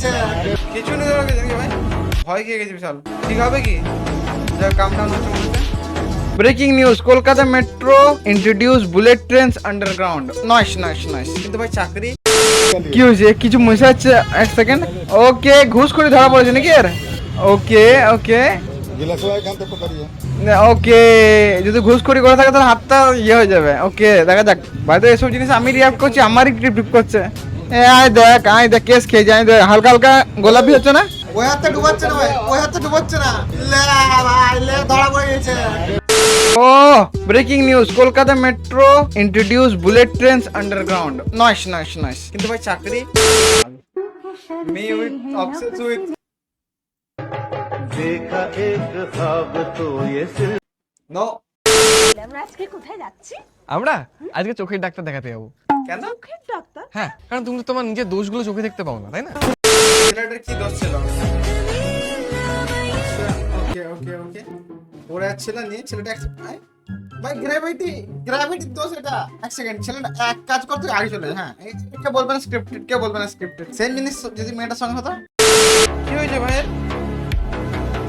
আচ্ছা। কিছু নেই ভাই। ভয় খেয়ে গেছে বিশাল। ঠিক হবে কি? Breaking news Kolkata metro introduce bullet trains underground noise noise noise কিন্তু ভাই চাকরি? কি হয়েছে? কিছু মশা আছে এক সেকেন্ড ওকে ঘুষ করে ধরা পড়েছে নাকি আর ওকে ওকে ওকে যদি ঘুষ করে করে থাকে তাহলে হাতটা ইয়ে হয়ে যাবে। ওকে দেখা যাক। ভাই তো এসব জিনিস আমি রিয়াক্ট করছি আমারই ট্রিপ করছে। এ আয় দেখ আয় দেখ কেস খেয়ে যায় দেখ হালকা হালকা গোলাপি হচ্ছে না? ওই হাতে ডুবাচ্ছে না ভাই ওই হাতে ডুবাচ্ছে না। লে ভাই লে ধরা পড়ে গেছে। ও breaking news Kolkata metro introduce bullet trains underground noise noise noise কিন্তু ভাই চাকরি? মি উইথ উইথ দেখা এক খাব তো নো আমরা আজকে কোথায় যাচ্ছি? আমরা? আজকে চোখের ডাক্তার দেখাতে যাব। কেন? চোখের ডাক্তার? হ্যাঁ কারণ তুমি তো তোমার নিজের দোষগুলো চোখে দেখতে পাও না তাই না? ছেলেটার কি দোষ ছিল? ওকে ওকে ওকে ওরা ছিল নিয়ে ছেলেটা এক আয়, ভাই গ্র্যাভিটি গ্র্যাভিটির দোষ এটা। এক সেকেন্ড ছেলেটা এক কাজ করতে আগে চলে যায়, হ্যাঁ। কে বলবে না স্ক্রিপ্টেড কে বলবে না স্ক্রিপ্টেড সেম জিনিস যদি মেয়েটার সঙ্গে হতো? কি হয়েছে ভাইয়ের?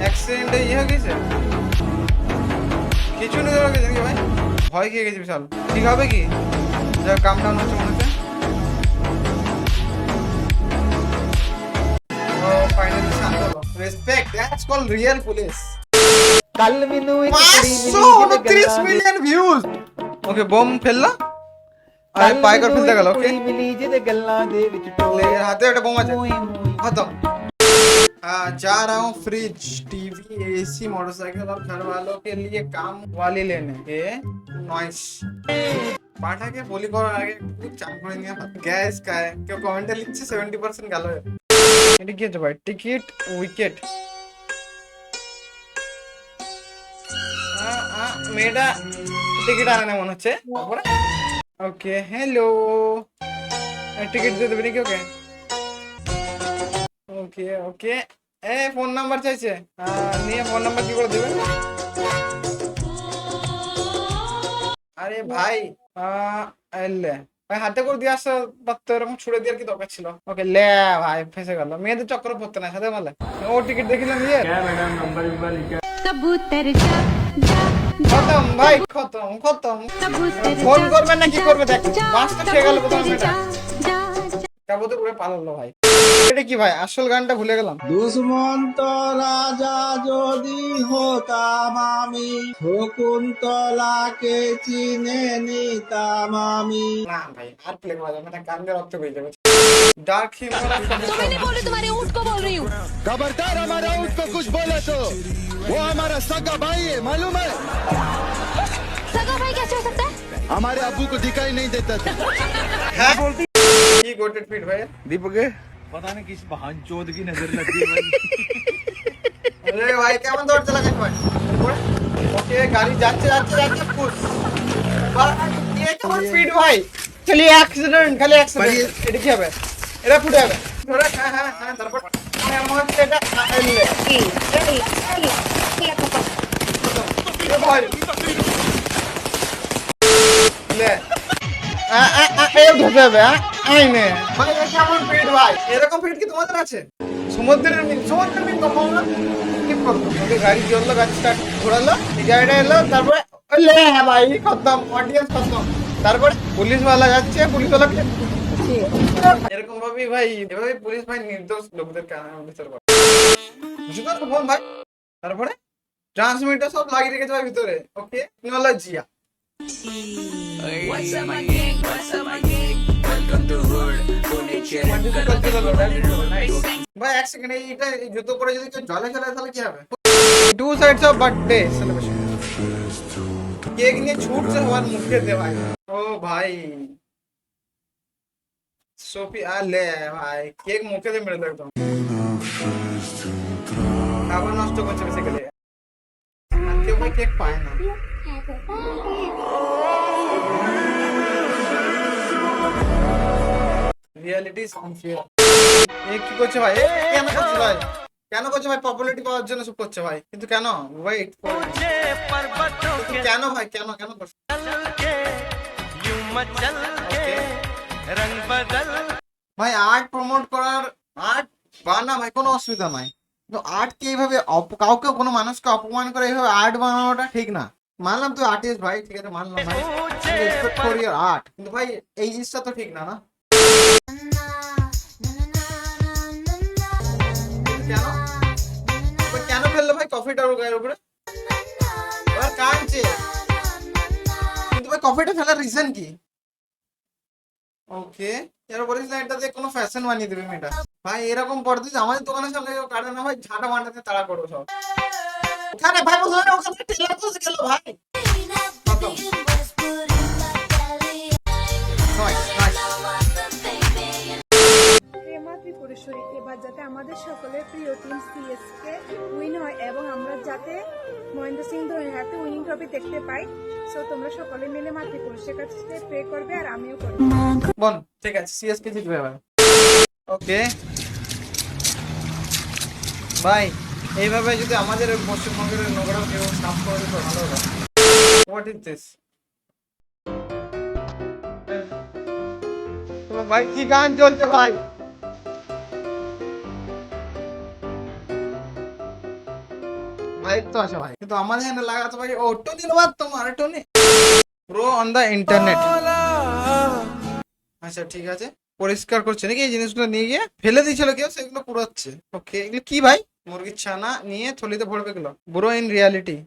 অ্যাক্সিডেন্টে ইয়ে হয়ে গেছে? কিছু নেই ভাই? ভয় খেয়ে গেছে বিশাল। ঠিক হবে কি? જરા કામ ડાઉન ઓછું મળશે ફાઇનલી શાંત respect that's call real police કાલ મિનુ 529 મિલિયન વ્યૂઝ ઓકે બોમ્બ ફેલલા আরে পাইকার ফেলতে গেল ওকে মিলিজে গল্লা দে বিচ টোলে হাতে একটা বোমা আছে খতম जा रहा हूँ फ्रिज टीवी एसी मोटरसाइकिल और घर वालों के लिए काम वाली लेने नॉइस পাঠাকে বলি করার আগে একটু চাপ করে নিয়ে গ্যাস কায় কেউ কমেন্টে লিখছে সেভেন্টি পার্সেন্ট গেল এটা কি ভাই? Ticket wicket? মেয়েটা টিকিট আনে না মনে হচ্ছে। তারপরে? ওকে হ্যালো টিকিট দিয়ে দেবে নাকি? ওকে ওকে ওকে এ ফোন নাম্বার চাইছে। নিয়ে ফোন নাম্বার কি করে দেবে? আরে ভাই ভাই হাতে করে দিয়ে আসা পারতো এরকম ছুড়ে দেওয়ার কি দরকার ছিল? ওকে লে ভাই ফেসে গেল। মেয়েদের চক্র পড়তে না সাথে বলে। ও টিকিট দেখিলাম ইয়ে খতম ভাই খতম খতম। ফোন করবে না কি করবে? দেখ বাসটা খেয়ে গেল কোথাও মেয়েটা। পালালো ভাই। এটা কি ভাই আসল গানটা ভুলে গেলাম দুষ্মন্ত রাজা যদি হতাম আমি শকুন্তলাকে চিনে নিতাম আমি না ভাই আর প্লে করা যাবে না গান দিয়ে রক্ত হয়ে যাবে ডার্ক হিউমার बोले तुम्हारे ऊँट को बोल रही हूँ खबरदार हमारा उसको कुछ बोले तो वो हमारा सगा भाई है मालूम है सगा भाई कैसे हो सकता है हमारे अबू को दिखाई नहीं देता था হ্যাঁ কি গোটেড ফিট ভাই দীপকে আরে ভাই কেমন দৌড় চালাচ্ছিস ভাই ওকে গাড়ি যাচ্ছে যাচ্ছে যাচ্ছে পুশ ভাই কেমন স্পিড ভাই খালি অ্যাক্সিডেন্ট খালি অ্যাক্সিডেন্ট এটা কি হবে এটা ফুটে যাবে ধরে হ্যাঁ হ্যাঁ হ্যাঁ তারপর হ্যাঁ মনে হচ্ছে এটা এলে এ ভাই লে আ আ আ এ ঢুকে যাবে হ্যাঁ আইনে ভাই এটা কেমন ফিট ভাই? এরকম ফিট কি তোমাদের আছে? সমুদ্রের মিল সমুদ্রের মিল কখন কি করতো ওকে গাড়ি চলল গাড়ি স্টার্ট ঘোরালো এই গাড়িটা এলো তারপরে লে ভাই খতম অডিয়েন্স খতম। তারপরে পুলিশ ওয়ালা যাচ্ছে পুলিশ ওয়ালাকে এরকম ভাবেই ভাই এভাবে পুলিশ ভাই নির্দোষ লোকদের বিচার করে পারছ ফোন ভাই। তারপরে ট্রান্সমিটার সব লাগিয়ে রেখেছে ভাই ভিতরে। ওকে টেকনোলজিয়া ভাই এক সেকেন্ড এইটা এই জুতো পরে যদি কেউ জলে খেলে তাহলে কি হবে two sides of birthday celebration cake নিয়ে ছুটছে সবার মুখে দে ভাই ও ভাই সোফি আলে ভাই কেক মুখে দিয়ে মেরে দে একদম খাবার নষ্ট করছে বেসিক্যালি আর কেউ ভাই কেক পায় না রিয়ালিটি ইজ আনফেয়ার এ কি করছে ভাই? এ কেন করছে ভাই? কেন করছে ভাই? পপুলারিটি পাওয়ার জন্য সব করছে ভাই। কিন্তু কেন? ওয়েট কেন ভাই? কেন কেন করছে. ভাই আর্ট প্রমোট করার আর্ট বানা ভাই কোনো অসুবিধা নাই। কিন্তু আর্টকে এইভাবে কাউকে কোনো মানুষকে অপমান করে এইভাবে আর্ট বানানোটা ঠিক না। মানলাম তুই আর্টিস্ট ভাই ঠিক আছে মানলাম ভাই। আর্ট কিন্তু ভাই এই জিনিসটা তো ঠিক না না? কফিটা ওর গায়ের উপরে। এবার কাঁদছে। কিন্তু ভাই কফিটা ফেলার রিজন কি? ওকে এর বলিস না এটা দিয়ে কোনো ফ্যাশন বানিয়ে দেবে মেয়েটা। ভাই এরকম পড়তে আমাদের দোকানের সামনে কেউ কাটে না ভাই ঝাঁটা মাটাতে তাড়া করো সব। ওখানে ভাই ওখানে টেলার তো গেল ভাই। এবার যাতে আমাদের সকলের প্রিয় টিম সিএসকে উইন হয় এবং আমরা যাতে মহেন্দ্র সিং ধোনির হাতে উইনিং ট্রফি দেখতে পাই। সো তোমরা সকলে মিলে মা ত্রিপুরেশ্বরের কাছে প্রে করবে আর আমিও করব। বল ঠিক আছে সিএসকে জিতবে এবার। ওকে ভাই, এইভাবে যদি আমাদের পশ্চিমবঙ্গের নোংরা কেউ সাফ করে দিত ভালো হতো হোয়াট ইজ দিস ভাই, কি গান চলছে ভাই? তো আছে ভাই। কিন্তু আমাদের এখানে লাগাতে ভাই ও, টোনি বাদ তোমার Tony. Pro on the internet আচ্ছা ঠিক আছে। পরিষ্কার করছে নাকি এই জিনিসগুলো নিয়ে গিয়ে? ফেলে দিয়েছিল কেউ, সেগুলো পুরোচ্ছে ওকে, এগুলো কি ভাই? মুরগির ছানা নিয়ে থলিতে ভরবে এগুলো। বুড়ো ইন রিয়ালিটি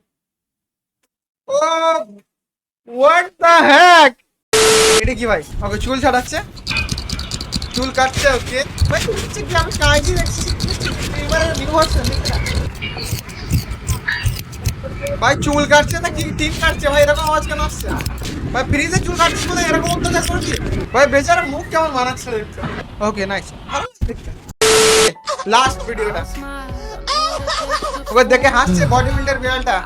ও হোয়াট দ্য হ্যাক এটা কি ভাই? ওকে, চুল ছাড়াচ্ছে। চুল কাটছে, ওকে। ভাই হচ্ছে কি আমি কাজই দেখছি এবারে নিউ ভার্সন ভাই, চুল কাটছে না কি টিন কাটছে। ভাই, এরকম আওয়াজ কেন আসছে? ভাই ফ্রিজে চুল কাটছে বলে এরকম অত্যাচার করছি ভাই, বেচারা মুখ কেমন মানাচ্ছে দেখতে ওকে নাইস লাস্ট ভিডিওটা ওকে, দেখে হাসছে বডি বিল্ডার বিড়ালটা।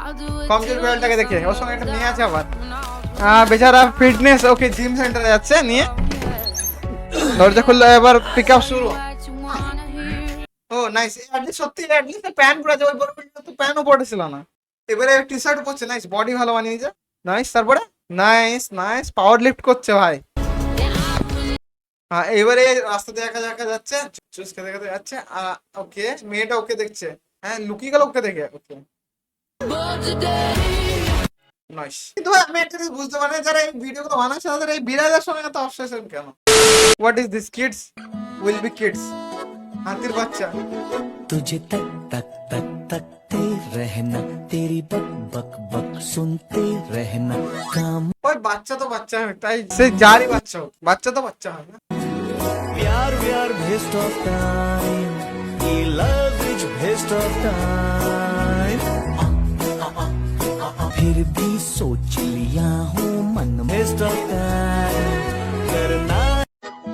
কমজোর বিড়ালটাকে দেখে। ওর সঙ্গে একটা মেয়ে আছে আবার। বেচারা ফিটনেস ওকে জিম সেন্টারে যাচ্ছে, নিয়ে দরজা খুললো, এবার পিক আপ শুরু। ও নাইস অ্যাটলিস্ট সত্যি অ্যাটলিস্ট প্যান পরেছে ওই বড় তো প্যানও পড়েছিল না। এবারে টি শার্ট পরছে নাইস বডি ভালো বানিয়ে নিয়েছে নাইস তারপরে? নাইস নাইস পাওয়ার লিফট করছে ভাই। হ্যাঁ এবারে রাস্তা দিয়ে একা একা যাচ্ছে চুজ খেতে খেতে যাচ্ছে ওকে, মেয়েটা ওকে দেখছে। হ্যাঁ লুকিয়ে গেল ওকে দেখে, ওকে। বুঝতে যারা এই ভিডিওগুলো বানাচ্ছে, তাদের এই কেন? Is this kids will be kids হাতির বাচ্চা। तुझे तक तक तक तकते रहना तेरी बक बक बक सुनते रहना काम ওই বাচ্চা তো বাচ্চা হয় তাই সে যারই বাচ্চা হোক বাচ্চা তো বাচ্চা হয় না प्यार व्यार बेस्ट ऑफ टाइम ये love is best of time फिर भी सोच लिया हूँ मन बेस्ट ऑफ टाइम